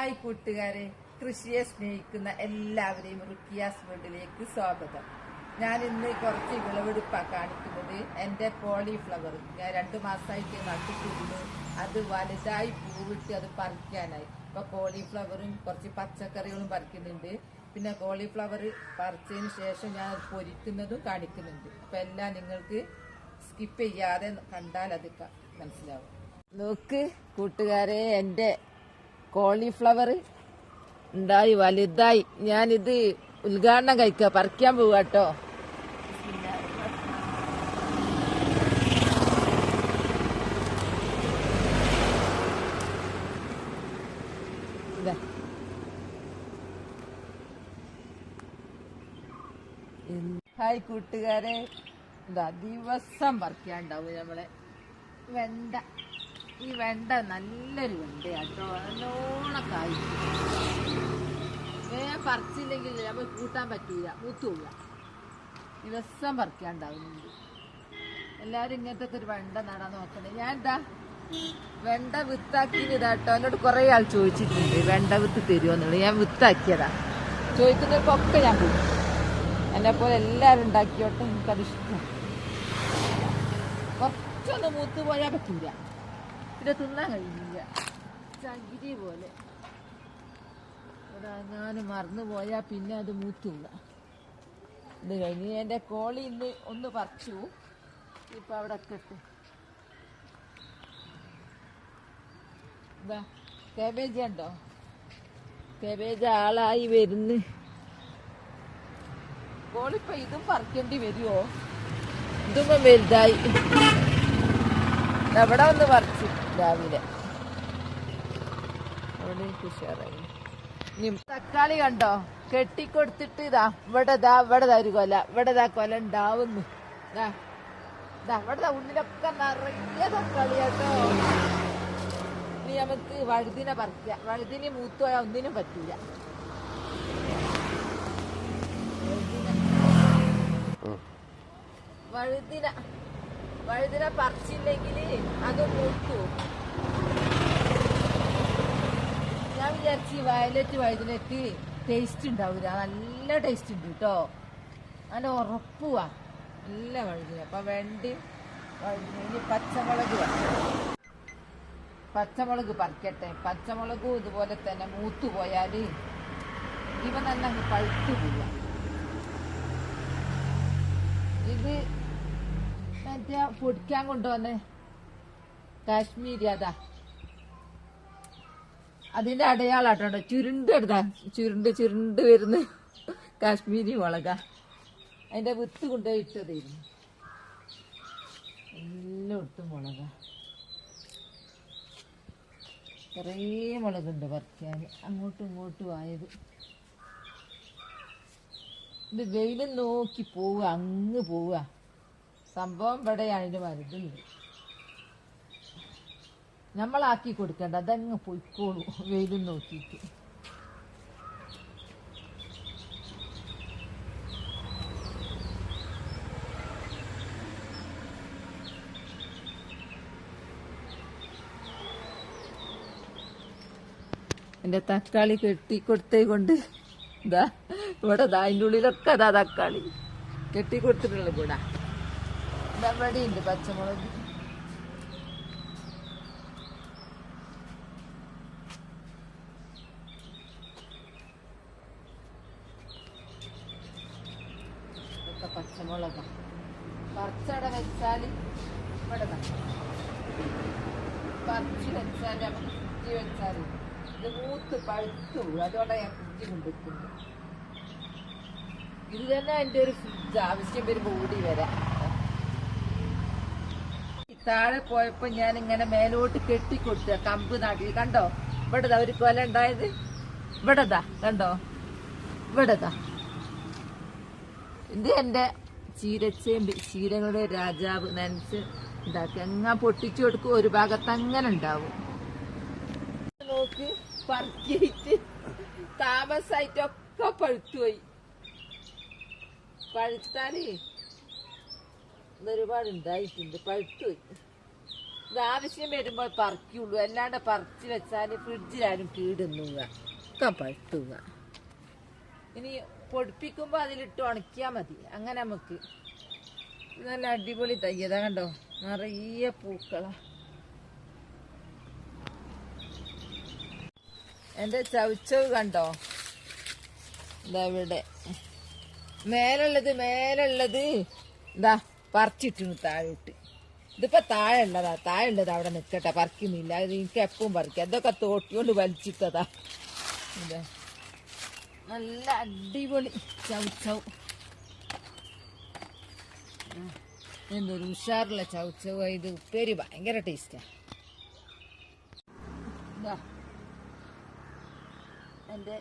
Hi കൂട്ടുകാരെ കൃഷിയെ സ്നേഹിക്കുന്ന എല്ലാവരെയും റുക്കിയാസ് വേൾഡിലേക്ക് സ്വാഗതം. ഞാൻ ഇന്ന് കുറച്ച് വിളവെടുപ്പാണ് കാണിക്കുന്നത്. എന്റെ കോളിഫ്ലവർ. ഞാൻ രണ്ട് മാസമായിട്ട് നട്ടിട്ടുണ്ട് അത് വലുതായി പൂവിട്ട് അത് പറിക്കാനായി. ഇപ്പോൾ കോളിഫ്ലവറും കുറച്ച് പച്ചക്കറികളും പറിക്കുന്നുണ്ട്. പിന്നെ കോളിഫ്ലവർ പറിച്ചതിന് ശേഷം ഞാൻ അത് പൊരിക്കുന്നതും കാണിക്കുന്നുണ്ട്. അപ്പൊ എല്ലാം നിങ്ങൾക്ക് സ്കിപ്പ് ചെയ്യാതെ കണ്ടാൽ അത് മനസ്സിലാവും. നോക്ക് കൂട്ടുകാരെ എന്റെ കോളിഫ്ലവർ ഉണ്ടായി വലുതായി. ഞാനിത് ഉദ്ഘാടനം കഴിക്കുക പറിക്കാൻ. എന്ത്- ഹായ് കൂട്ടുകാരെ. ദിവസം പറിക്കാണ്ടാവും നമ്മളെ. വെണ്ട. ഈ വെണ്ട നല്ലൊരു വെണ്ടയാട്ടോ നല്ലോണം കായ് വേ പറിച്ചില്ലെങ്കിൽ നമ്മൾ കൂട്ടാൻ പറ്റൂല. മൂത്തൂല ദിവസം പറിക്കാണ്ടാവുന്നുണ്ട്. എല്ലാവരും ഇങ്ങനത്തെ ഒരു വെണ്ട നടാൻ നോക്കണേ. ഞാൻ എന്താ വെണ്ട വിത്താക്കിയത് കേട്ടോ. എന്നോട് കുറെ ആൾ ചോദിച്ചിട്ടുണ്ട് വെണ്ട വിത്ത് തരുമോ എന്നുള്ളത്. ഞാൻ വിത്താക്കിയതാ. ചോദിക്കുന്നവർക്കൊക്കെ ഞാൻ പോയി എന്നെ പോലെ എല്ലാവരും ഉണ്ടാക്കിയോട്ടെ എനിക്കത് ഇഷ്ടം കുറച്ചൊന്ന് മൂത്ത് പോയാൽ പറ്റൂല. പിന്നെ തിന്നാൻ കഴിയില്ല. ചകിരി പോലെ. ഇവിടെ ഞാൻ മറന്നു പോയാൽ പിന്നെ അത് മൂത്തില്ല. ഇത് കഴിഞ്ഞ് എന്റെ കോളി ഇന്ന് ഒന്ന് പറിച്ചു. ഇപ്പം അവിടെ കെട്ടു ഇതാ കാബേജ് ഉണ്ടോ? കേബേജ ആളായി വരുന്നു. കോളിപ്പോ ഇതും പറിക്കേണ്ടി വരുമോ ഇതും വലുതായി. എവിടെ ഒന്ന് പറിച്ചു? രാവിലെ. അവിടെ ഉഷാറായി. തക്കാളി കണ്ടോ? കെട്ടിക്കൊടുത്തിട്ട് ഇതാ ഇവിടെ ദാ ഇവിടെ ദാ ഒരു കൊല ഇവിടെ ദാ കൊല ഉണ്ടാവുന്നു. ദാ ദാ ഇവിടെ ദാ ഉള്ളിലൊക്കെ നിറയെ തക്കാളി കേട്ടോ. ഇനി നമുക്ക് വഴുതിനെ പറിക്കാം. വഴുതിന് മൂത്ത് പോയാൽ ഒന്നിനും പറ്റില്ല വഴുതിന വഴുതിന പറിച്ചില്ലെങ്കിൽ അത് മൂത്തു ഞാൻ വിചാരിച്ചു വയലറ്റ് വഴുതനക്ക് ടേസ്റ്റ് ഉണ്ടാവില്ല നല്ല ടേസ്റ്റ് ഉണ്ട് കേട്ടോ നല്ല ഉറപ്പുവാ. നല്ല വഴുതന. അപ്പൊ വെണ്ടി വഴുതന. പച്ചമുളക്. പച്ചമുളക് പറിക്കട്ടെ. പച്ചമുളകും ഇതുപോലെ തന്നെ മൂത്തു പോയാൽ ഇവ നല്ല പഴുത്തു പോവാ ഇത് മറ്റേ പൊടിക്കാൻ കൊണ്ടുവന്ന്? കാശ്മീരി അതാ അതിന്റെ അടയാളാട്ടോ. ചുരുണ്ട് എടുത്താ. ചുരുണ്ട് ചുരുണ്ട് വരുന്ന കാശ്മീരി മുളക. അതിന്റെ വിത്ത് കൊണ്ടുപോയി ഇട്ടതായിരുന്നു. എല്ലായിടത്തും മുളക. കുറേ മുളകുണ്ട് പറിക്കാൻ. അങ്ങോട്ടും ഇങ്ങോട്ടും ആയത്. ഇത് വെയിലും നോക്കി പോവുക അങ്ങ് പോവുക. സംഭവം ഇവിടെയാണ് ഇതിന് വരുന്നത് നമ്മളാക്കി കൊടുക്കണ്ട. അതങ്ങ് പൊയ്ക്കോളൂ. വെയിലും നോക്കിയിട്ട്. എന്റെ തക്കാളി കെട്ടിക്കൊടുത്തേ കൊണ്ട് ഇതാ ഇവിടെ അതിന്റെ ഉള്ളിലൊക്കെ അതാ തക്കാളി. കെട്ടിക്കൊടുത്തിട്ടുള്ള കൂടാ. ഇതാ ഇവിടെ ഉണ്ട് പച്ചമുളക്. ഇതൊക്കെ വെച്ചാൽ ഇവിടെ. പറിച്ച് വെച്ചാൽ നമുക്ക് വെച്ചാൽ ഇത് മൂത്ത് പഴുത്തു അതുകൊണ്ടാണ് ഞാൻ ഫ്രിഡ്ജ് കൊണ്ടുവയ്ക്കുന്നത് ഇത് തന്നെ എന്റെ ഒരു ഫ്രിഡ്ജ് ആവശ്യം വരുമ്പോൾ ഓടി വരാം. താഴെ പോയപ്പോ ഞാൻ ഇങ്ങനെ മേലോട്ട് കെട്ടിക്കൊടുത്ത കമ്പ് നാട്ടിൽ. കണ്ടോ? ഇവിടെ ദാ ഒരു കൊല ഉണ്ടായത്? ഇവിടെ ദാ കണ്ടോ? ഇവിടെ ദാ ഇത് എന്റെ ചീരച്ചേമ്പ് ചീരങ്ങളുടെ രാജാവ് നനച്ച് ഉണ്ടാക്കി അങ്ങനെ പൊട്ടിച്ചു കൊടുക്കും ഒരു ഭാഗത്ത് അങ്ങനെ ഉണ്ടാവും. നോക്ക് പറക്കിയിട്ട് താമസായിട്ടൊക്കെ പഴുത്തുപോയി. പഴുത്താൽ ഒരുപാട് ഉണ്ടായിട്ടുണ്ട് പഴുത്തുപോയി. ഇത് ആവശ്യം വരുമ്പോൾ പറിക്കുള്ളൂ. അല്ലാണ്ട് പറിച്ച് വെച്ചാൽ ഫ്രിഡ്ജിലാരും കീടുന്നുക. ഒക്കെ പഴുത്തുക. ഇനി പൊടിപ്പിക്കുമ്പോൾ അതിലിട്ട് ഉണക്കിയാൽ മതി. അങ്ങനെ നമുക്ക് നല്ല അടിപൊളി തയ്യതാ കണ്ടോ? നിറയെ പൂക്കളാ. എന്റെ ചവിച്ചവ് കണ്ടോ? ഇതാ ഇവിടെ. മേലുള്ളത് മേലുള്ളത്. ഇതാ. പറിച്ചിട്ടു താഴോട്ട്. ഇതിപ്പോ താഴെ ഉള്ളതാ താഴെ ഉള്ളത് അവിടെ നിൽക്കട്ടെ പറിക്കുന്നില്ല. ഇത് എനിക്ക് എപ്പോഴും പറിക്കാം. ഇതൊക്കെ തോട്ടിയോണ്ട് വലിച്ചിട്ടതാ. നല്ല അടിപൊളി. ചൗച്ചവ് എന്തൊരു ഉഷാറുള്ള ചൗച്ചവ് ഇത് ഉപ്പേരി ഭയങ്കര ടേസ്റ്റാ എന്റെ എന്റെ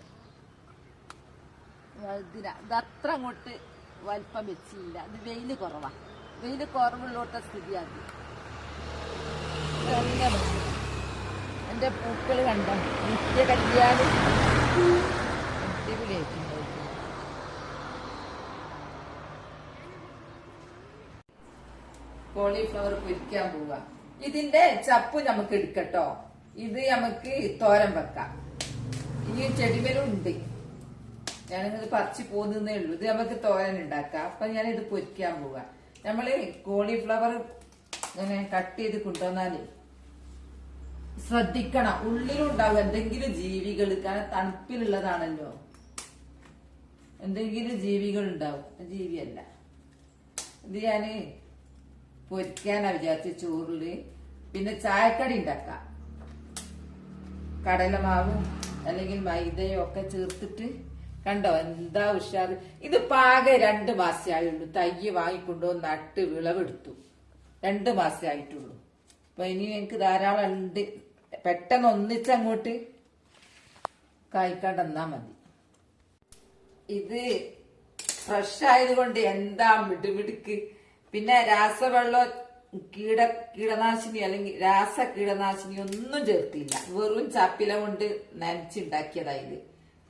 വഴുതിന ഇത് അത്ര അങ്ങോട്ട് വലിപ്പം വെച്ചില്ല. ഇത് വെയിൽ കുറവാ. വെയിൽ കുറവുള്ളോട്ട സ്ഥിതിയാണ് എന്റെ പൂക്കൾ കണ്ടോ? നിത്യ കല്യാണം. കോളിഫ്ലവർ പൊരിക്കാൻ പോവുക ഇതിന്റെ ചപ്പ് നമുക്ക് എടുക്കട്ടോ. ഇത് നമുക്ക് തോരൻ വെക്കാം. ഇനി ചെടിമേലും ഉണ്ട്. ഞാനിത് പറിച്ചു പോകുന്നേ ഉള്ളൂ. ഇത് നമുക്ക് തോരൻ ഉണ്ടാക്കാം. അപ്പൊ ഞാനിത് പൊരിക്കാൻ പോവാ. നമ്മൾ കോളിഫ്ലവർ ഇങ്ങനെ കട്ട് ചെയ്ത് കൊണ്ടുവന്നാൽ ശ്രദ്ധിക്കണം. ഉള്ളിലുണ്ടാവും എന്തെങ്കിലും ജീവികൾ കാരണം തണുപ്പിലുള്ളതാണല്ലോ. എന്തെങ്കിലും ജീവികൾ ഉണ്ടാവും. ജീവിയല്ല. ഇത് ഞാൻ പൊരിക്കാനാ വിചാരിച്ച ചോറിൽ. പിന്നെ ചായക്കടി ഉണ്ടാക്കാം. കടലമാവും അല്ലെങ്കിൽ മൈദയോ ഒക്കെ ചേർത്തിട്ട് കണ്ടോ എന്താ ഉഷാർ ഇത് പാകെ രണ്ട് മാസേ ആയുള്ളൂ. തയ്യ് വാങ്ങിക്കൊണ്ടോ നട്ട് വിളവെടുത്തു. രണ്ട് മാസേ ആയിട്ടുള്ളൂ. അപ്പൊ ഇനി എനിക്ക് ധാരാളം ഉണ്ട്. പെട്ടെന്ന് ഒന്നിച്ചങ്ങോട്ട് കായ്ക്കാണ്ടെന്നാ മതി. ഇത് ഫ്രഷ് ആയതുകൊണ്ട് എന്താ മിടുമിടുക്ക്. പിന്നെ രാസവെള്ളം കീട കീടനാശിനി അല്ലെങ്കിൽ രാസ കീടനാശിനി ഒന്നും ചേർത്തില്ല. വെറും ചാപ്പില കൊണ്ട് നനച്ചുണ്ടാക്കിയതാ ഇത്.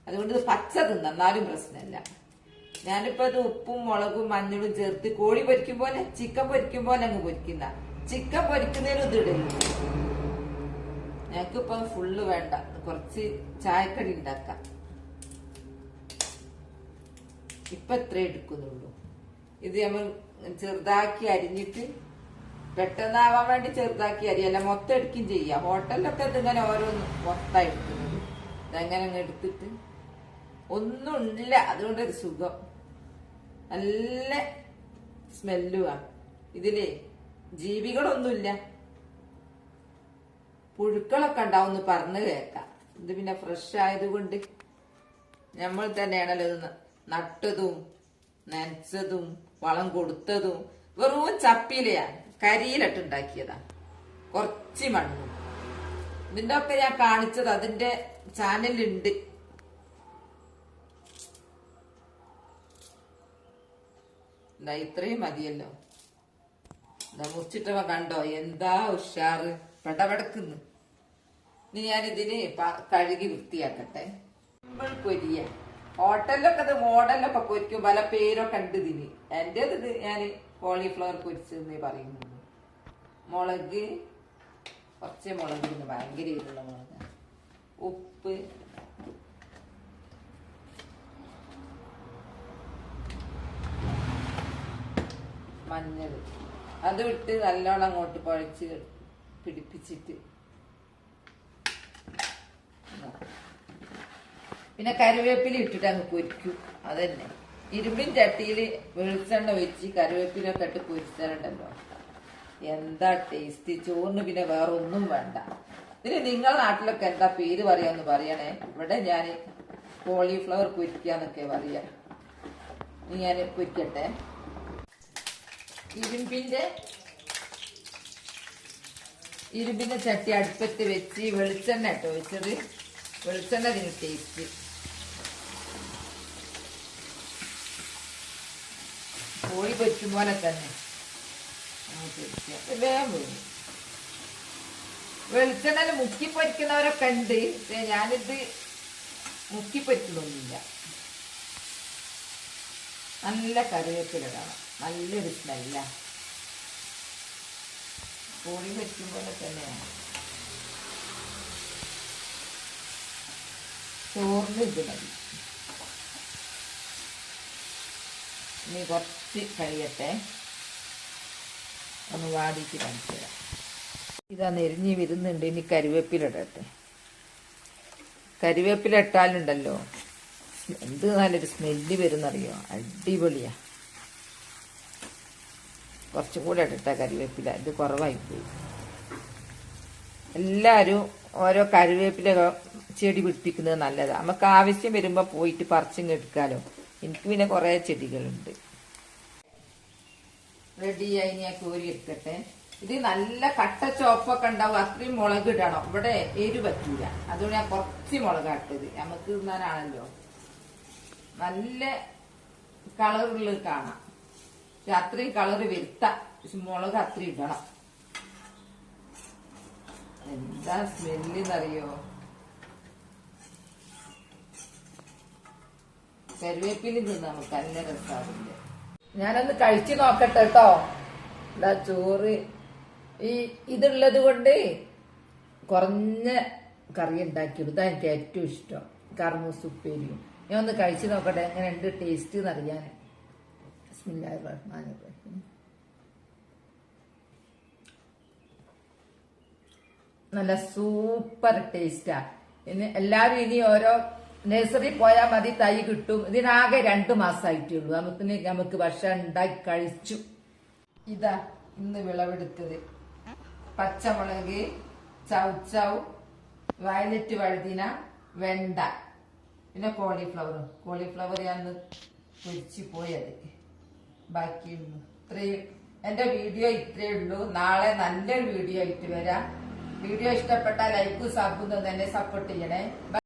അതുകൊണ്ട് ഇത് പച്ച തിന്ന. എന്നാലും പ്രശ്നമില്ല. ഞാനിപ്പോ ഇത് ഉപ്പും മുളകും മഞ്ഞളും ചേർത്ത് കോഴി പൊരിക്കും പോലെ ചിക്കൻ പൊരിക്കും പോലെ അങ്ങ് പൊരിക്കുന്ന ചിക്കൻ പൊരിക്കുന്നതിനും ഇത് ഇടില്ല ഞങ്ങൾക്കിപ്പോ ഫുള്ള് വേണ്ട. കുറച്ച് ചായക്കടി ഉണ്ടാക്കാം. ഇപ്പൊ ഇത്രേ എടുക്കുന്നുള്ളൂ. ഇത് നമ്മൾ ചെറുതാക്കി അരിഞ്ഞിട്ട് പെട്ടെന്നാവാൻ വേണ്ടി ചെറുതാക്കി അരിയല്ല മൊത്തം എടുക്കുകയും ചെയ്യാം. ഹോട്ടലിലൊക്കെ ഇതിങ്ങനെ ഓരോന്ന് മൊത്തം എടുക്കുന്നത്. ഇതങ്ങനെ എടുത്തിട്ട് ഒന്നും ഇല്ല അതുകൊണ്ടൊരു സുഖം. നല്ല സ്മെല്ലുവാ ഇതിലേ ജീവികളൊന്നുമില്ല. പുഴുക്കളൊക്കെ ഉണ്ടാവും പറഞ്ഞു കേൾക്കാം. ഇത് പിന്നെ ഫ്രഷ് ആയതുകൊണ്ട് നമ്മൾ തന്നെയാണല്ലോ നട്ടതും നനച്ചതും വളം കൊടുത്തതും വെറും ചപ്പിയിലെയാ കരിയിലിട്ടുണ്ടാക്കിയതാ കുറച്ച് മണ്ണും. ഇതിന്റെ ഒക്കെ ഞാൻ കാണിച്ചത് അതിന്റെ ചാനലുണ്ട് ഇതാ ഇത്രയും മതിയല്ലോ. ഇതാ മുറിച്ചിട്ടവ കണ്ടോ? എന്താ ഉഷാറ്. പെടപെടക്കുന്നു. ഇനി ഞാനിതിന് കഴുകി വൃത്തിയാക്കട്ടെ. സിമ്പിൾ പൊരിയ. ഹോട്ടലിലൊക്കെ അത് മോഡലൊക്കെ പൊരിക്കും. പല പേരൊക്കെ ഉണ്ട് ഇതിന്. എന്റെ ഇത് ഞാൻ കോളിഫ്ലവർ പൊരിച്ചെന്നേ പറയുന്നു മുളക് കുറച്ച് മുളക് ഭയങ്കര എരിവുള്ള മുളക്. ഉപ്പ് മഞ്ഞൾ. അത് വിട്ട് നല്ലോണം അങ്ങോട്ട് കുഴച്ച് പിടിപ്പിച്ചിട്ട്. പിന്നെ കറിവേപ്പില ഇട്ടിട്ട് അങ്ങ് പൊരിക്കും. അതന്നെ. ഇരുമ്പിൻ ചട്ടിയിൽ വെളിച്ചെണ്ണ ഒഴിച്ച് കറിവേപ്പിലൊക്കെ ഇട്ട് പൊരിച്ചാലുണ്ടല്ലോ. എന്താ ടേസ്റ്റ്? ചോറിന് പിന്നെ വേറെ ഒന്നും വേണ്ട. ഇതിന് നിങ്ങളുടെ നാട്ടിലൊക്കെ എന്താ പേര് പറയാന്ന് പറയണേ? ഇവിടെ ഞാൻ കോളിഫ്ലവർ പൊരിക്കാന്നൊക്കെ പറയാ. ഇനി ഞാൻ പൊരിക്കട്ടെ? ഇരുമ്പിന്റെ ഇരുമ്പിന്റെ ചട്ടി അടുപ്പത്ത് വെച്ച് വെളിച്ചെണ്ണ കേട്ടോ വെച്ചത്. വെളിച്ചെണ്ണ അതിന് ടേസ്റ്റ് കോഴി വെച്ചും പോലെ തന്നെ. വേഗം പോയി. വെളിച്ചെണ്ണയിൽ മുക്കി പൊരിക്കുന്നവരൊക്കെ ഉണ്ട്. ഞാനിത് മുക്കി പൊരിക്കണമൊന്നുമില്ല നല്ല കറിവേപ്പില ഇടണം. നല്ലൊരു സ്മെല്ല കോഴി വെക്കും പോലെ തന്നെയാണ് ചോറിന് ഇത് മതി. ഇനി കുറച്ച് കഴിയട്ടെ ഒന്ന് വാടിക്ക് കാണിച്ചു തരാം. ഇതാ നെരിഞ്ഞ് വരുന്നുണ്ട്. ഇനി കരുവേപ്പിലിടട്ടെ ഇടട്ടെ. എന്ത് നല്ലൊരു സ്മെല്ല് വരുന്നറിയോ? അടിപൊളിയാ. കുറച്ചും കൂടെ ഇട്ടിട്ട കരിവേപ്പില ഇത് കുറവായിപ്പോയി. എല്ലാവരും ഓരോ കരിവേപ്പില ചെടി പിടിപ്പിക്കുന്നത് നല്ലതാണ് നമുക്ക് ആവശ്യം വരുമ്പോൾ പോയിട്ട് പറിച്ചും എടുക്കാലോ. എനിക്ക് പിന്നെ കുറേ ചെടികളുണ്ട്. റെഡിയായി ഞാൻ കോരി എടുക്കട്ടെ. ഇത് നല്ല കട്ട ചോപ്പൊക്കെ ഉണ്ടാവും. അത്രയും മുളക് ഇടണം. ഇവിടെ എരു പറ്റൂല. അതുകൊണ്ട് ഞാൻ കുറച്ച് മുളക് ഇട്ടത്. നമുക്ക് തിന്നാനാണല്ലോ. നല്ല കളറുള്ളത് കാണാം. പക്ഷെ അത്രയും കളറ് വരുത്ത. മുളക് അത്രയും ഇടണം. എന്താ സ്മെല്ല് എന്നറിയോ കരുവേപ്പിലും തിന്ന് നമുക്ക്. നല്ല രസാവില്ല ഞാനൊന്ന് കഴിച്ചു നോക്കട്ടെ കേട്ടോ. എന്താ ചോറ്. ഈ ഇതുള്ളത് കൊണ്ട് കുറഞ്ഞ കറി ഉണ്ടാക്കിയുള്ളൂ ഇതാ എനിക്ക് ഏറ്റവും ഇഷ്ടം. കർമ്മൂസ് ഉപ്പേരിയും. ഞാൻ ഒന്ന് കഴിച്ചു നോക്കട്ടെ. എങ്ങനെ ഉണ്ട് ടേസ്റ്റ് എന്നറിയാൻ ബിസ്മില്ലാഹിർ റഹ്മാൻ റഹീം നല്ല സൂപ്പർ ടേസ്റ്റാ ഇനി എല്ലാവരും ഇനി ഓരോ നഴ്സറി പോയാൽ മതി തൈ കിട്ടും. ഇതിനാകെ രണ്ടു മാസമായിട്ടുള്ളൂ നമുക്ക് നമുക്ക് ഭക്ഷണം ഉണ്ടാക്കി കഴിച്ചു. ഇതാ ഇന്ന് വിളവെടുത്തത്. പച്ചമുളക് ചൗച്ചൗ വയലറ്റ് വഴുതിന വെണ്ട. പിന്നെ കോളിഫ്ലവർ കോളിഫ്ലവർ ഞാൻ പൊരിച്ചു പോയത് ബാക്കിയുള്ളൂ. ഇത്രയും എന്റെ വീഡിയോ ഇത്രയേ ഉള്ളൂ. നാളെ നല്ലൊരു വീഡിയോ ആയിട്ട് വരാം. വീഡിയോ ഇഷ്ടപ്പെട്ടാൽ ലൈക്കും സബും തന്നെ സപ്പോർട്ട് ചെയ്യണേ.